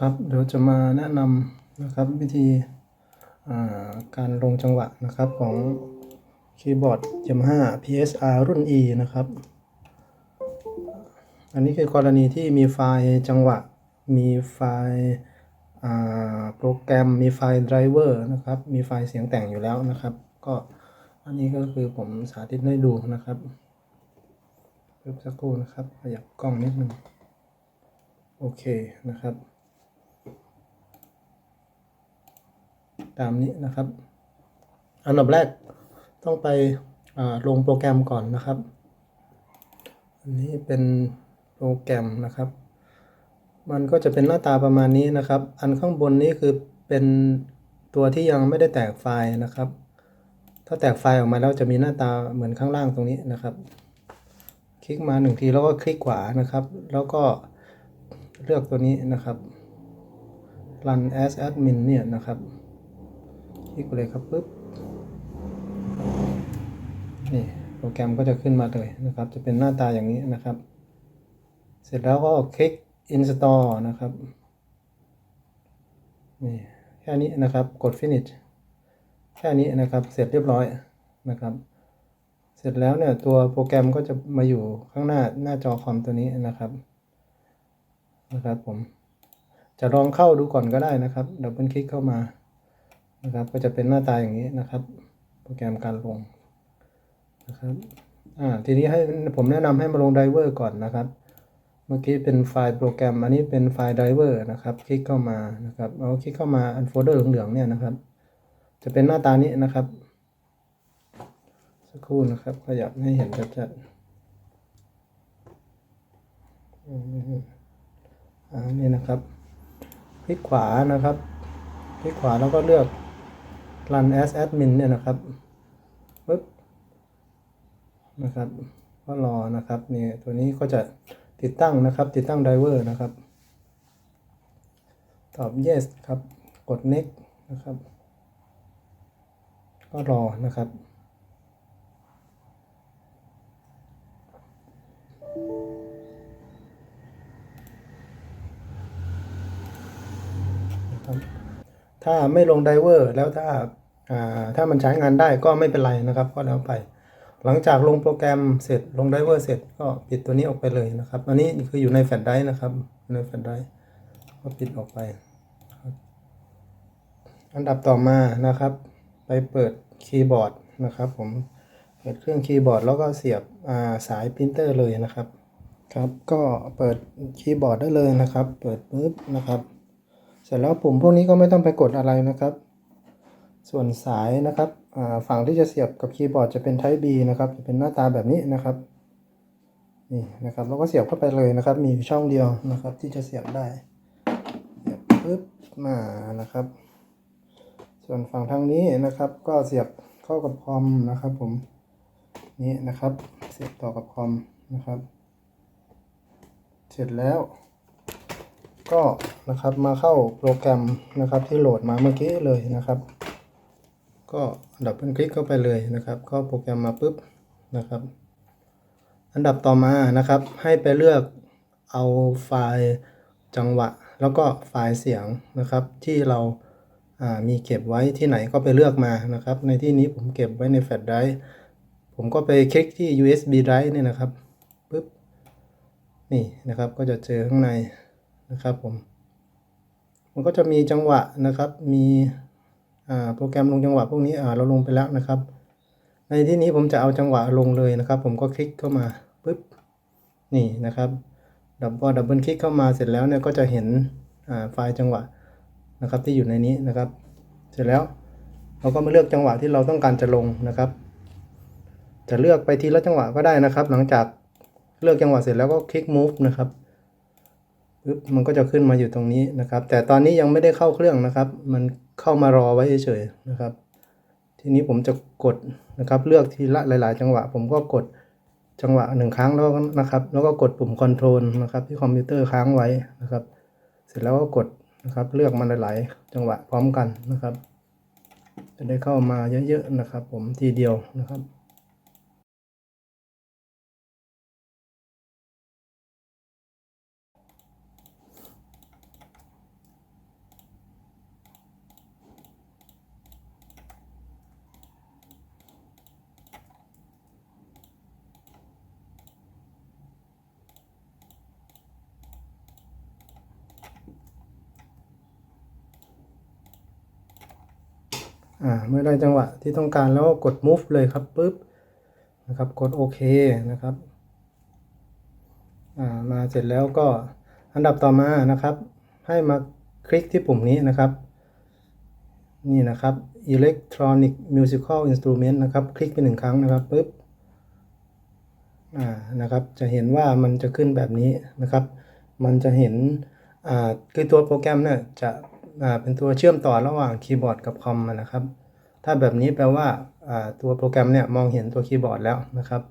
ครับเดี๋ยวจะมาแนะนำนะครับวิธีการลงจังหวะนะครับของคีย์บอร์ด Yamaha PSR รุ่น E นะครับ อันนี้คือกรณีที่มีไฟล์จังหวะ มีไฟล์โปรแกรม มีไฟล์ไดรเวอร์นะครับ มีไฟล์เสียงแต่งอยู่แล้วนะครับ ก็อันนี้ก็คือผมสาธิตให้ดูนะครับเพิ่มสักครู่นะครับ ขยับกล้องนิดนึง โอเคนะครับ ตามนี้นะครับ อันดับแรกต้องไปลงโปรแกรมก่อนนะครับ อันนี้เป็นโปรแกรมนะครับ มันก็จะเป็นหน้าตาประมาณนี้นะครับ อันข้างบนนี้คือเป็นตัวที่ยังไม่ได้แตกไฟล์นะครับ ถ้าแตกไฟล์ออกมาแล้วจะมีหน้าตาเหมือนข้างล่างตรงนี้นะครับ คลิกมาหนึ่งทีแล้วก็คลิกขวานะครับ แล้วก็เลือกตัวนี้นะครับ run as admin เนี่ยนะครับ คลิกเลยครับปุ๊บนี่โปรแกรมก็จะขึ้นมาเลยนะครับ จะเป็นหน้าตาอย่างนี้นะครับ เสร็จแล้วก็คลิก install นะครับนี่แค่นี้นะครับกด finish แค่นี้นะครับเสร็จเรียบร้อยนะครับ เสร็จแล้วเนี่ยตัวโปรแกรมก็จะมาอยู่ข้างหน้าหน้าจอคอมตัวนี้นะครับนะครับผมจะลองเข้าดูก่อนก็ได้นะครับดับเบิลคลิกเข้ามา นะครับ ก็จะเป็นหน้าตาอย่างนี้นะครับ โปรแกรมการลงนะครับอ่าทีนี้ให้ผมแนะนำให้มาลงไดเวอร์ก่อนนะครับ เมื่อกี้เป็นไฟล์โปรแกรม อันนี้เป็นไฟล์ไดเวอร์นะครับ คลิกเข้ามานะครับเอาคลิกเข้ามาอันโฟลเดอร์เหลืองๆเนี่ยนะครับ จะเป็นหน้าตานี้นะครับ สักครู่นะครับ ขยับให้เห็นชัดๆอืมอ่านี่นะครับ คลิกขวานะครับ คลิกขวาแล้วก็เลือก run as admin เนี่ยนะครับปึ๊บนะครับ ก็รอนะครับนี่ตัวนี้ก็จะติดตั้งนะครับ ติดตั้งไดเวอร์นะครับ ตอบ yes ครับ กด next นะครับ ก็รอนะครับนะครับ ถ้าไม่ลงไดเวอร์แล้วถ้าถ้ามันใช้งานได้ก็ไม่เป็นไรนะครับก็แล้วไป หลังจากลงโปรแกรมเสร็จลงไดเวอร์เสร็จก็ปิดตัวนี้ออกไปเลยนะครับ อันนี้คืออยู่ในแฟลชไดรฟ์นะครับในแฟลชไดรฟ์ก็ปิดออกไป อันดับต่อมานะครับ ไปเปิดคีย์บอร์ดนะครับ ผมเปิดเครื่องคีย์บอร์ดแล้วก็เสียบาสายปรินเตอร์เลยนะครับครับ ก็เปิดคีย์บอร์ดได้เลยนะครับ เปิดปุ๊บนะครับ เสร็จแล้วปุ่มพวกนี้ก็ไม่ต้องไปกดอะไรนะครับ ส่วนสายนะครับฝั่งที่จะเสียบกับคีย์บอร์ดจะเป็น Type B นะครับจะเป็นหน้าตาแบบนี้นะครับนี่นะครับแล้วก็เสียบเข้าไปเลยนะครับ มีอยู่ช่องเดียวนะครับ ที่จะเสียบได้เสียบปุ๊บมานะครับ ส่วนฝั่งทางนี้นะครับ ก็เสียบเข้ากับคอมนะครับ ผมนี่นะครับ เสียบต่อกับคอมนะครับ เสร็จแล้ว ก็นะครับมาเข้าโปรแกรมนะครับที่โหลดมาเมื่อกี้เลยนะครับ ก็ดับเบิลคลิกเข้าไปเลยนะครับ เข้าโปรแกรมมาปุ๊บนะครับ อันดับต่อมานะครับ ให้ไปเลือกเอาไฟล์จังหวะ แล้วก็ไฟล์เสียงนะครับ ที่เราามีเก็บไว้ที่ไหนก็ไปเลือกมานะครับ ในที่นี้ผมเก็บไว้ในแฟลชไดรฟ์ผมก็ไปคลิกที่ USB drive เนี่ยนะครับปุ๊บนี่นะครับก็จะเจอข้างใน นะครับผม มันก็จะมีจังหวะนะครับ มีโปรแกรมลงจังหวะพวกนี้อ่าเราลงไปแล้วนะครับ ในที่นี้ผมจะเอาจังหวะลงเลยนะครับ ผมก็คลิกเข้ามาปุ๊บนี่นะครับดับพอดับเบิลคลิกเข้ามาเสร็จแล้วเนี่ยก็จะเห็นไฟล์จังหวะนะครับที่อยู่ในนี้นะครับ เสร็จแล้วเราก็มาเลือกจังหวะที่เราต้องการจะลงนะครับ จะเลือกไปทีละจังหวะก็ได้นะครับ หลังจากเลือกจังหวะเสร็จแล้วก็คลิก move นะครับ มันก็จะขึ้นมาอยู่ตรงนี้นะครับ แต่ตอนนี้ยังไม่ได้เข้าเครื่องนะครับ มันเข้ามารอไว้เฉยๆนะครับ ทีนี้ผมจะกดนะครับ เลือกทีละหลาย ๆ จังหวะ ผมก็กดจังหวะหนึ่งครั้งแล้วนะครับ แล้วก็กดปุ่มคอนโทรลนะครับ ที่คอมพิวเตอร์ค้างไว้นะครับ เสร็จแล้วก็กดนะครับเลือกมาหลายๆ จังหวะพร้อมกันนะครับ จะได้เข้ามาเยอะๆนะครับ ผมทีเดียวนะครับ อ่าเมื่อได้จังหวะที่ต้องการแล้วก็กด move เลยครับปุ๊บนะครับกดโอเคนะครับอ่ามาเสร็จแล้วก็อันดับต่อมานะครับ ให้มาคลิกที่ปุ่มนี้นะครับ นี่นะครับ electronic musical instrument นะครับ คลิกไปหนึ่งครั้งนะครับปุ๊บอ่านะครับจะเห็นว่ามันจะขึ้นแบบนี้นะครับ มันจะเห็นอ่าคือตัวโปรแกรมเนี่ยจะ เป็นตัวเชื่อมต่อระหว่างคีย์บอร์ดกับคอมนะครับ ถ้าแบบนี้แปลว่าอ่าตัวโปรแกรมเนี่ยมองเห็นตัวคีย์บอร์ดแล้วนะครับ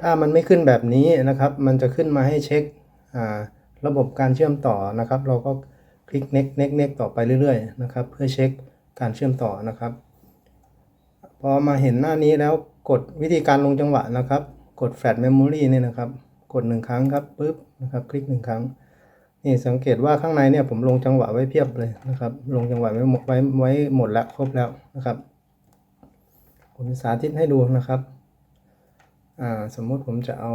ถ้ามันไม่ขึ้นแบบนี้นะครับ มันจะขึ้นมาให้เช็คอ่าระบบการเชื่อมต่อนะครับ เราก็คลิก next next next ต่อไปเรื่อยๆนะครับ เพื่อเช็คการเชื่อมต่อนะครับ พอมาเห็นหน้านี้แล้วกดวิธีการลงจังหวะนะครับ กด flash memory เนี่ยนะครับ กดหนึ่งครั้งครับปุ๊บนะครับ คลิกหนึ่งครั้ง นี่สังเกตว่าข้างในเนี่ยผมลงจังหวะไว้เพียบเลยนะครับ ลงจังหวะไว้หมดไว้ไว้หมดแล้วครบแล้วนะครับ ผมสาธิตให้ดูนะครับอ่าสมมุติผมจะเอา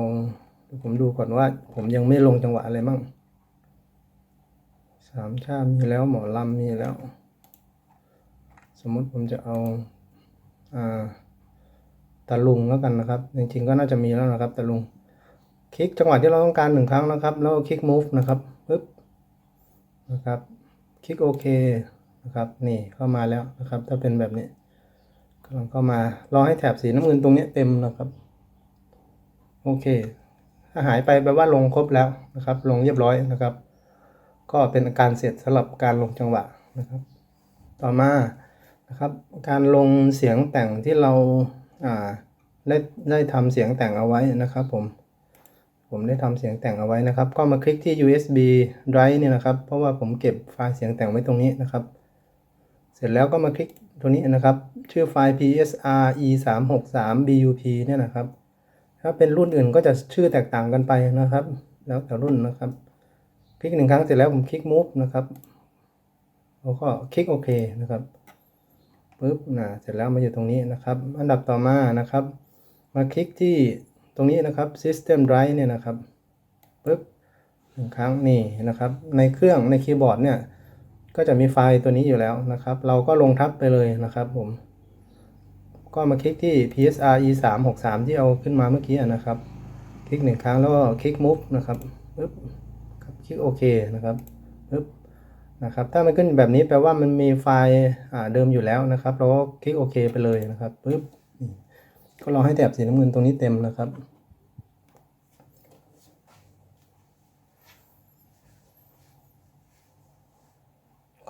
ผมดูก่อนว่า ผมยังไม่ลงจังหวะอะไรมั่งสามชาติมีแล้วหมอลำมีแล้ว สมมุติผมจะเอาอ่าตะลุงแล้วกันนะครับ จริงๆก็น่าจะมีแล้วนะครับตะลุงคลิกจังหวะที่เราต้องการหนึ่งครั้งนะครับ แล้วคลิก move นะครับ นะครับ คลิกโอเคนะครับนี่เข้ามาแล้วนะครับ ถ้าเป็นแบบนี้กำลังเข้ามารอให้แถบสีน้ำเงินตรงนี้เต็มนะครับ โอเค ถ้าหายไปแปลว่าลงครบแล้วนะครับ ลงเรียบร้อยนะครับ ก็เป็นการเสร็จสำหรับการลงจังหวะนะครับ ต่อมานะครับ การลงเสียงแต่งที่เราอ่าได้ได้ทำเสียงแต่งเอาไว้นะครับผม ผมได้ทำเสียงแต่งเอาไว้นะครับ ก็มาคลิกที่ USB drive เนี่ยนะครับ เพราะว่าผมเก็บไฟล์เสียงแต่งไว้ตรงนี้นะครับ เสร็จแล้วก็มาคลิกตัวนี้นะครับ ชื่อไฟล์ PSR e 3 6 3 bup เนี่ยนะครับ ถ้าเป็นรุ่นอื่นก็จะชื่อแตกต่างกันไปนะครับ แล้วแต่รุ่นนะครับ คลิกหนึ่งครั้งเสร็จแล้วผมคลิก move นะครับแล้วก็คลิกโอเคนะครับปุ๊บนะเสร็จแล้วมาอยู่ตรงนี้นะครับ อันดับต่อมานะครับ มาคลิกที่ ตรงนี้นะครับ System Drive เนี่ยนะครับปุ๊บหนึ่งครั้งนี่นะครับ ในเครื่องในคีย์บอร์ดเนี่ย ก็จะมีไฟล์ตัวนี้อยู่แล้วนะครับ เราก็ลงทับไปเลยนะครับผม ก็มาคลิกที่ PSR e 3 6 3ที่เอาขึ้นมาเมื่อกี้นะครับ คลิกหนึ่งครั้งแล้วก็คลิก move นะครับปุ๊บคลิกโอเคนะครับปุ๊บนะครับถ้ามันขึ้นแบบนี้แปลว่ามันมีไฟล์เดิมอยู่แล้วนะครับ เราก็คลิกโอเคไปเลยนะครับปุ๊บนี่ ก็รอให้แถบสีน้ำเงินตรงนี้เต็มนะครับ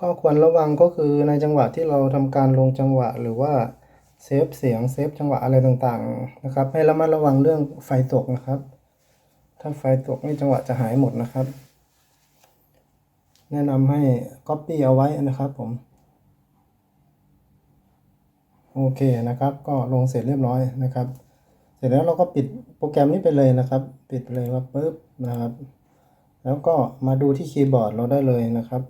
ข้อควรระวังก็คือในจังหวะที่เราทำการลงจังหวะหรือว่าเซฟเสียงเซฟจังหวะอะไรต่างๆนะครับ ให้ระมัดระวังเรื่องไฟตกนะครับ ถ้าไฟตกนี่จังหวะจะหายหมดนะครับ แนะนำให้ Copy เอาไว้นะครับผม โอเคนะครับ ก็ลงเสร็จเรียบร้อยนะครับ เสร็จแล้วเราก็ปิดโปรแกรมนี้ไปเลยนะครับ ปิดไปเลยว่าปุ๊บนะครับ แล้วก็มาดูที่คีย์บอร์ดเราได้เลยนะครับ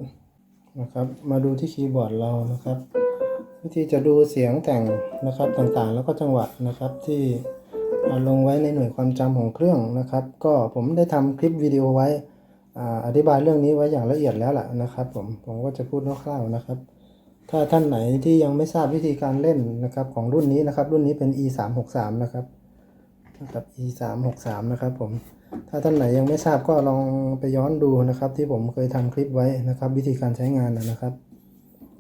นะครับ มาดูที่คีย์บอร์ดเรานะครับ วิธีจะดูเสียงแต่งนะครับต่างๆ แล้วก็จังหวะนะครับที่เอาลงไว้ในหน่วยความจำของเครื่องนะครับ ก็ผมได้ทำคลิปวิดีโอไว้อ่าอธิบายเรื่องนี้ไว้อย่างละเอียดแล้วล่ะนะครับ ผมผมก็จะพูดคร่าวๆนะครับ ถ้าท่านไหนที่ยังไม่ทราบวิธีการเล่นนะครับของรุ่นนี้นะครับ รุ่นนี้เป็น e 3 6 3นะครับนะครับ e 3 6 3นะครับผมถ้าท่านไหนยังไม่ทราบก็ลองไปย้อนดูนะครับ ที่ผมเคยทำคลิปไว้นะครับ วิธีการใช้งานนะครับ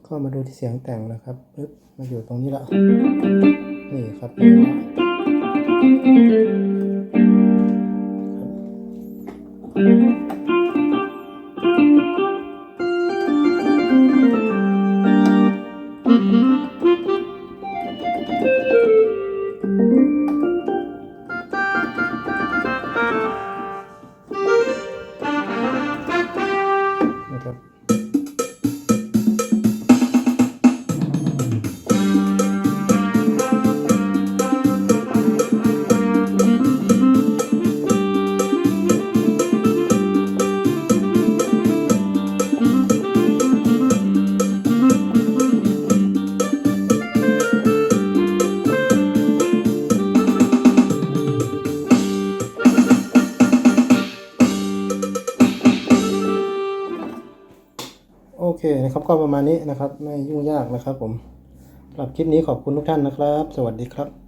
ก็มาดูที่เสียงแต่งนะครับปึ๊บมาอยู่ตรงนี้ละนี่ครับเป็นไงบ้างนะครับ ก็ประมาณนี้นะครับ ไม่ยุ่งยากนะครับผมสำหรับคลิปนี้ขอบคุณทุกท่านนะครับ สวัสดีครับ